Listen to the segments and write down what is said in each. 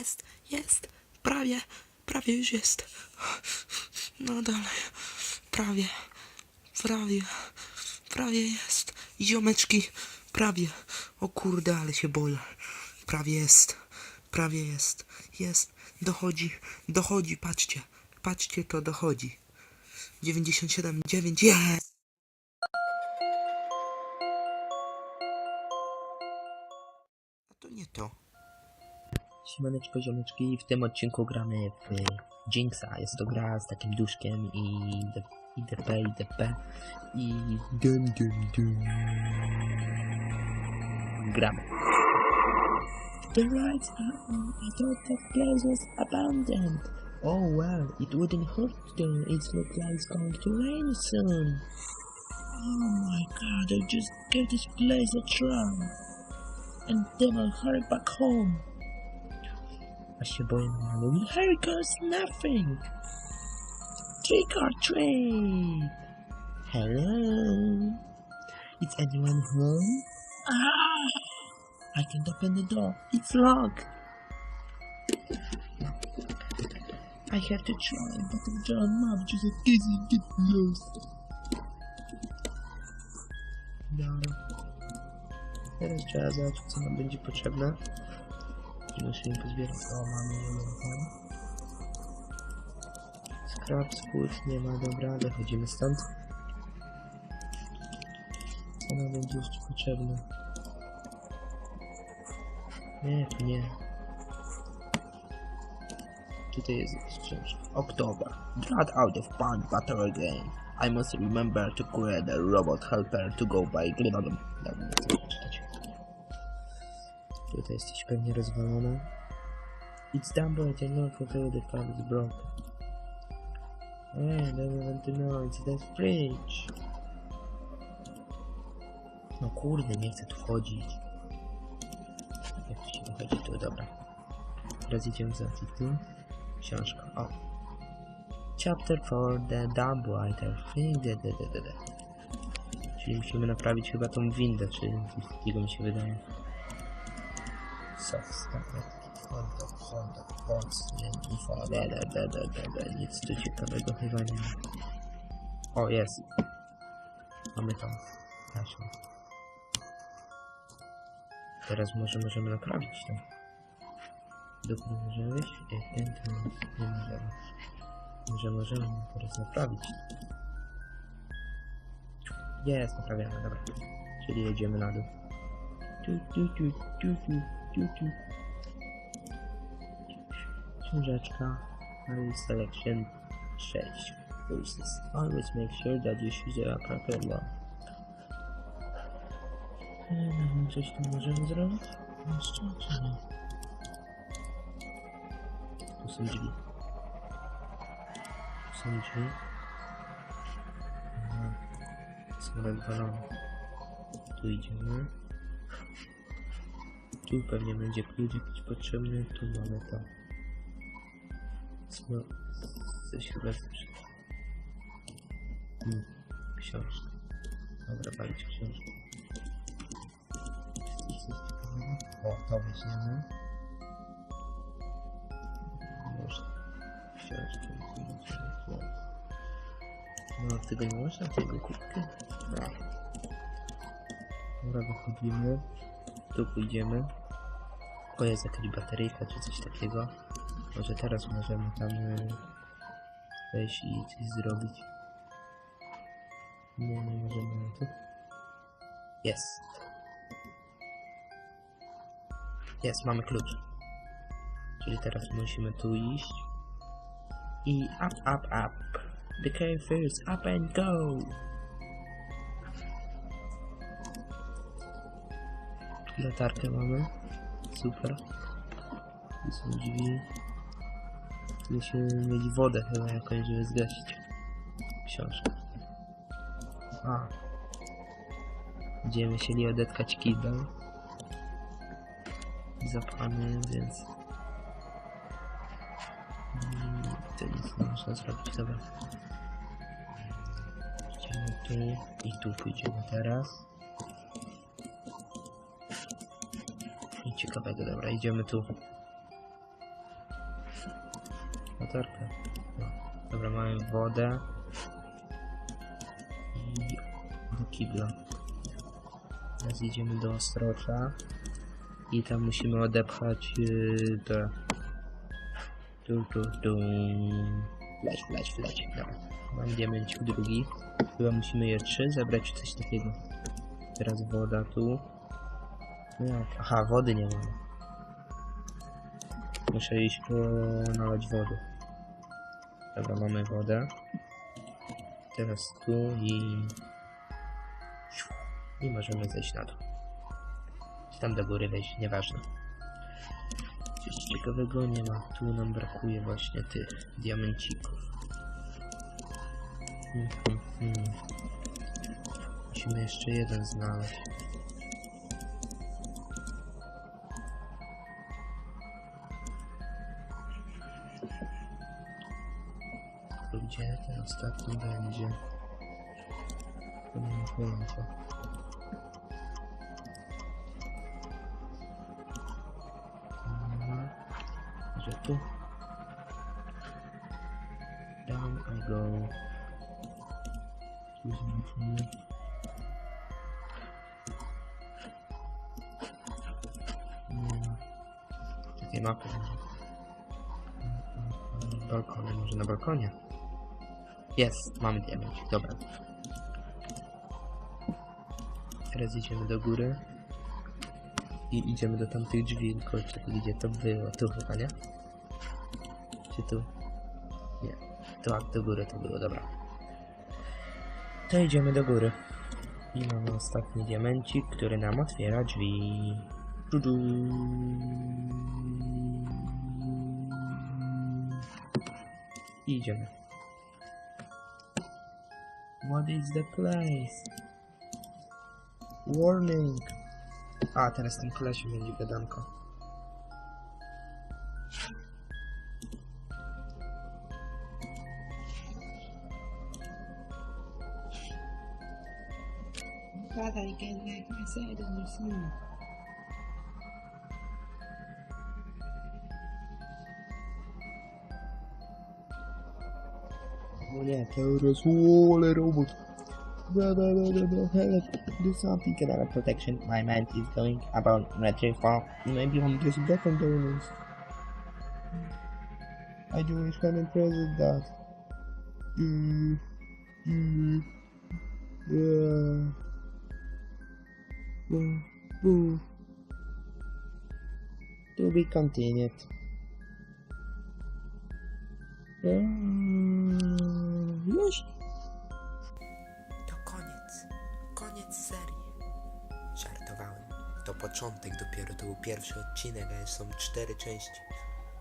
Jest, jest, prawie, prawie już jest. No dalej, prawie, prawie, prawie jest. Ziomeczki, prawie. O kurde, ale się boję. Prawie jest, prawie jest, jest. Dochodzi, dochodzi, patrzcie, patrzcie, to dochodzi. 97, 9, jest! To nie to. Siemaneczko, ziomeczki, w tym odcinku gramy w Jinxa. Jest to gra z takim duszkiem i d- i DP, i DP i dum dum dum. Gramy. The lights are on. I thought the place was abandoned. Oh well, it wouldn't hurt though. It looks like it's going to rain soon. Oh my god, I just gave this place a try. And then I'll hurry back home. I się boję normalnie. Here goes nothing. Trick or treat. Hello. Is anyone home? Ah! I can't open the door. It's locked. I have to try, but the John mom just you get lost. Dobra. Teraz trzeba zobaczyć, co nam będzie potrzebne. I musimy pozbierać. O, mamy jeden. Scrap, spód, nie ma, dobra, wychodzimy stąd. Co będzie jeszcze potrzebne? Nie, tu nie. Tutaj jest książka. October. Brought out of pond battle again. I must remember to create a robot helper to go by. Dobra, nie. Tutaj jesteś pewnie rozwalona. It's but I know for the fan is broken. Hey, don't want to know, it's the fridge. No kurde, nie chcę tu wchodzić. Jak tu się wychodzi, to dobra. Teraz idziemy za tu. Książka, o. Chapter for the Dumbwaiter. Czyli musimy naprawić chyba tą windę, czy coś takiego mi się wydaje. Konto, konto, konto, nie, info, da, da, da, da, da, da, nic tu ciekawego chyba nie ma. O, jest. Mamy tam taśmę. Teraz może możemy naprawić to. Dokąd możemy wyjść? Nie, nie możemy. Może możemy teraz naprawić. Jest, naprawiamy, dobra. Czyli jedziemy na dół. Tu, tu, tu, tu, tu. Książeczka. Mail selection 6. Verses. Always make sure that you choose the appropriate one. Eee, no, coś tu możemy zrobić? Jeszcze czy nie? Tu są drzwi. Tu są drzwi. Aha. Są rozwalone. Tu idziemy. Tu pewnie będzie klucz jakiś potrzebny. Tu mamy to. Smo... Coś chyba zawsze. Hmm. Książka. Dobra, palić książkę. O, to weźmiemy. Można. Książkę. No, tego nie można? Tego kubkę? No. Dobra, wychodzimy. Tu pójdziemy. O, jest jakaś bateryjka czy coś takiego. Może teraz możemy tam e, wejść i coś zrobić. Nie, nie możemy tu. Jest. Jest, mamy klucz. Czyli teraz musimy tu iść. I up, up, up. The cave is up and go. Latarkę mamy. Super. Tu są drzwi. Musimy mieć wodę chyba jakąś, żeby zgasić. Książkę. A. Będziemy musieli odetkać kibel. Zapchany, więc... Mm, To nic nie można zrobić, dobra. Idziemy tu i tu pójdziemy teraz. Ciekawego, dobra, idziemy tu. Latarkę. No. Dobra, mamy wodę. I do kibla. Teraz idziemy do ostrocza. I tam musimy odepchać yy, te... Tu, tu, tu. Fleć, fleć, fleć. Dobra. Mam diamencik drugi. Chyba musimy je trzy zebrać, czy coś takiego. Teraz woda tu. Jak? Aha, wody nie mamy. Muszę iść po nalać wody. Dobra, mamy wodę. Teraz tu i... I możemy zejść na dół. Czy tam do góry wejść, nieważne. Coś ciekawego nie ma. Tu nam brakuje właśnie tych diamencików. Hmm, hmm. Musimy jeszcze jeden znaleźć. To Gdzie ten ostatni będzie? Nie pojęcia. Gdzie tu? Down I go. Tu ma. Takiej mapy. Balkony, może na balkonie? Jest, mamy diament, dobra. Teraz idziemy do góry. I idziemy do tamtych drzwi, tylko gdzie to było? Tu chyba, nie? Czy tu? Nie. A do góry to było, dobra. To idziemy do góry. I mamy ostatni diamencik, który nam otwiera drzwi. Tudu. I idziemy. What is the place? Warning! A, teraz ten kolesiu będzie gadanko. Father, again, like I in the blah, help. Do something about protection. My mind is going about retrieval. Maybe I'm just broken donors. I do wish can present that. Mm, mm, yeah. Boo. To be continued. Mm, Już? To koniec. Koniec serii. Żartowałem. To początek dopiero, to był pierwszy odcinek, a są cztery części.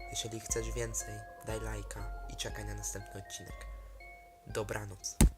Jeżeli chcesz więcej, daj lajka i czekaj na następny odcinek. Dobranoc.